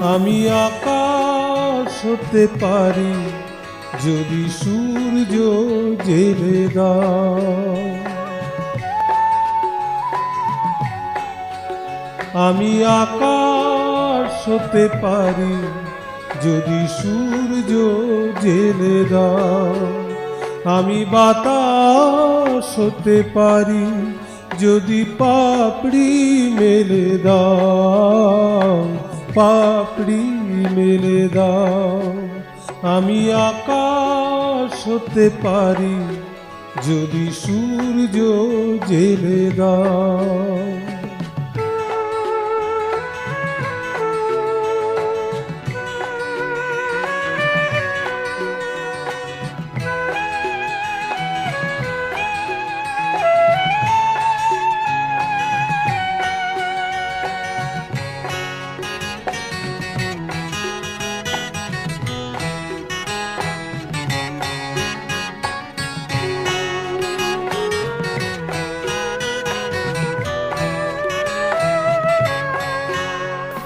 আমি আকাশ হতে পারি, যদি সূর্য জেলে আমি আকাশ হতে পারি, যদি সূর্য জেলে আমি বাতাস হতে পারি, যদি পাপড়ি মেলে দাও। পাপড়ি মেলে দাও। আমি আকাশ হতে পারি যদি সূর্য জেলে দাও।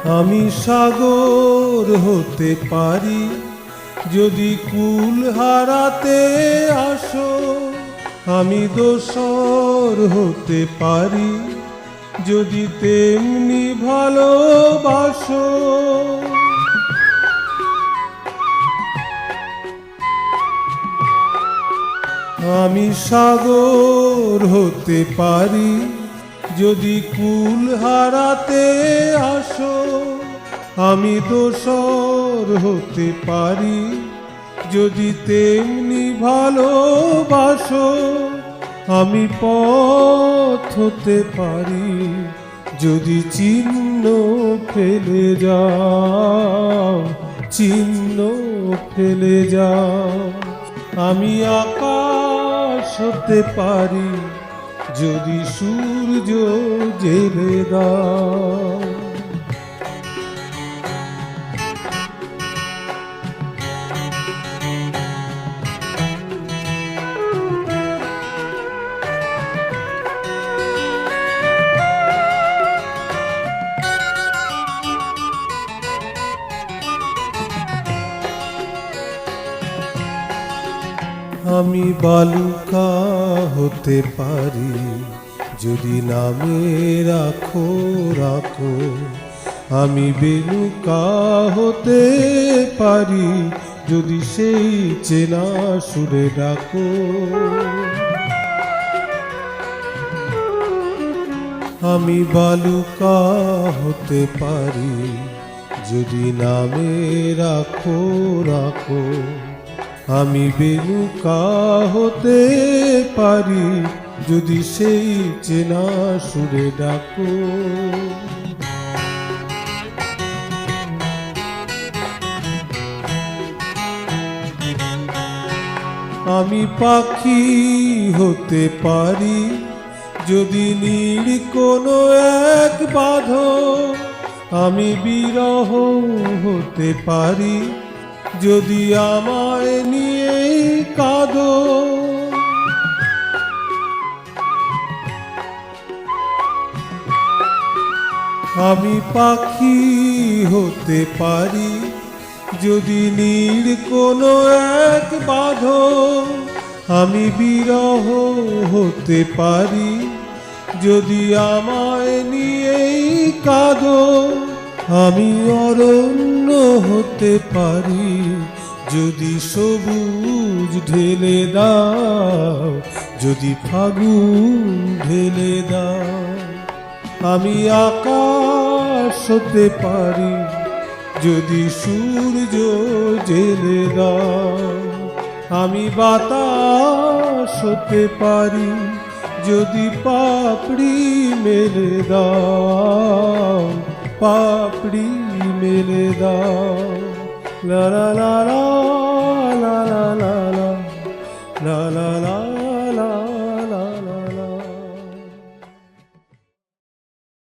আমি সাগর হতে পারি, যদি কুল হারাতে আসো, আমি দোসর হতে পারি, যদি তেমনি ভালোবাসো। আমি সাগর হতে পারি যদি কুল হারাতে আসো, আমি দোসর হতে পারি। যদি তেমনি ভালোবাসো, আমি পথ হতে পারি। যদি চিহ্ন ফেলে যাও, চিহ্ন ফেলে যাও, আমি আকাশ হতে পারি। যদি সূর্য জেলে দাও আমি বালুকা হতে পারি। যদি নামে রাখো রাখো। আমি বেলুকা হতে পারি। যদি সেই চেনা সুরে ডাকো। আমি বালুকা হতে পারি। যদি নামে রাখো রাখো। আমি বেলুকা হতে পারি যদি সেই চেনা সুরে ডাকো। আমি পাখি হতে পারি যদি নীল কোনো এক বাঁধ আমি বিরহ হতে পারি যদি আমায় নিয়ে কাঁদো। আমি পাখি হতে পারি, যদি নীল কোনো এক বাঁধ। আমি বিরহ হতে পারি, যদি আমায় নিয়েই কাঁদো। আমি অরণ্য হতে পারি, যদি সবুজ ঢেলে দাও, যদি ফাগুন ঢেলে দাও, আমি আকাশ হতে পারি, যদি সূর্য জেলে দাও, আমি বাতাস হতে পারি, যদি পাপড়ি মেলে দাও। পাপড়ি মেলে দাও লা লা লা